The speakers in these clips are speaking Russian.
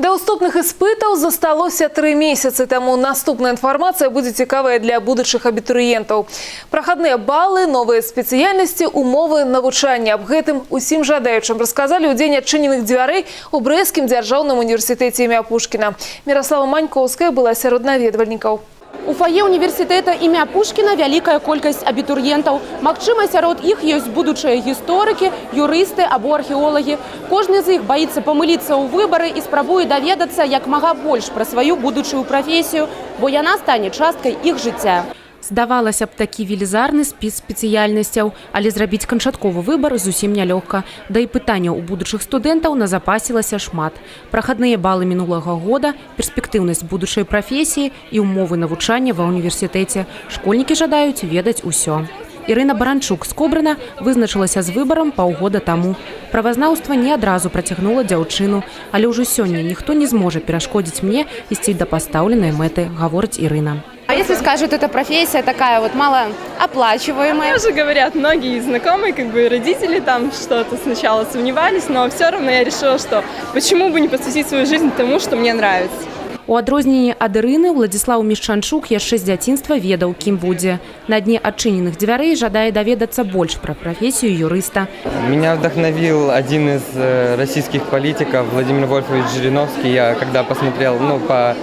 Да уступных іспытаў засталося тры месяцы, таму наступная інфармацыя будзе цікавая для будучых абітурыентаў. Прахадныя балы, новыя спецыяльнасці, умовы навучання. Аб гэтым усім жадаючым расказалі ў дзень адчыненых дзвярэй у брэскім дзяржаўным універсітэце імя Пушкіна. Міраслава Манькоўская была сярод наведвальнікаў. У фае універсітэта імя Пушкіна вялікая колькасць абітурыентаў. Магчыма, сярод іх ёсць будучыя гісторыкі, юрысты або археолагі. Кожны з іх баіцца памыліцца ў выбары і спрабуе даведацца як мага больш пра сваю будучую прафесію, бо яна стане часткай іх жыцця. Здавалася б, такі велізарны спіс спецыяльнасцяў, але зрабіць канчатковы выбар зусім нялёгка. Да і пытанняў у будучых студэнтаў назапасілася шмат. Прахадныя балы мінулага года, перспектыўнасць будучай прафесіі і ўмовы навучання ва ўніверсітэце. Школьнікі жадаюць ведаць усё. Ірына Баранчук з Кобрына вызначылася з выбарам паўгода таму. Правазнаўства не адразу працягнула дзяўчыну, але ўжо сёння ніхто не зможа перашкодзіць мне ісці да пастаўленай мэты, гаворыць Ірына. А если скажут, эта профессия такая вот малооплачиваемая? Тоже говорят многие знакомые, как бы родители там что-то сначала сомневались, но все равно я решила, что почему бы не посвятить свою жизнь тому, что мне нравится. У адрозненні ад Ірыны Владзіслаў Мішчанчук яшчэ з дзяцінства ведаў, кім будзе. На дне адчыненых дзвярэй жадае даведацца больш пра прафесію юрыста. Меня вдохновил один из э, российских политиков, Владимир Вольфович Жириновский. Я когда посмотрел ну, по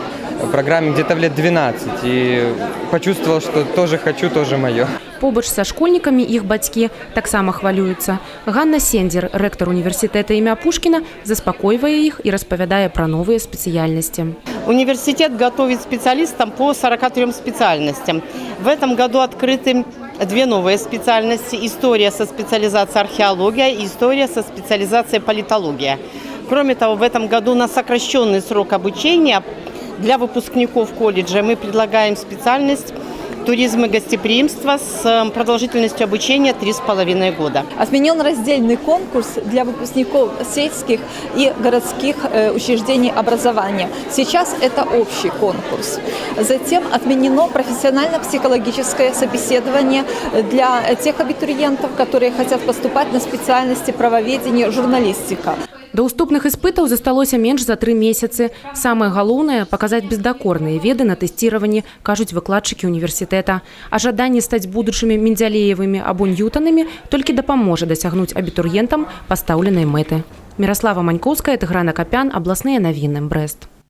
программе где-то в лет 12 и почувствовал, что тоже хочу, тоже мое. Побач са школьнікамі іх бацькі таксама хвалююцца. Ганна Сендзер, рэктар універсітэта імя Пушкіна, заспакойвае іх і распавядае пра новыя спецыяльнасці. Университет готовит специалистам по 43 специальностям. В этом году открыты две новые специальности. История со специализацией археология и история со специализацией политология. Кроме того, в этом году на сокращенный срок обучения для выпускников колледжа мы предлагаем специальность туризм и гостеприимство с э, продолжительностью обучения 3,5 года. Отменен раздельный конкурс для выпускников сельских и городских э, учреждений образования. Сейчас это общий конкурс. Затем отменено профессионально-психологическое собеседование для тех абитуриентов, которые хотят поступать на специальности правоведения, журналистика. Да уступных іспытаў засталося менш за тры месяцы. Самае галоўнае паказаць бездакорныя веды на тэсціраванні, кажуць выкладчыкі універсітэта. А жаданне стаць будучымі міндзялеевымі або ньютанамі толькі дапаможа дасягнуць абітурыентам пастаўленай мэты. Міраслава Манькоўская, Тыграна Капян, абласныя навіны, Брэст.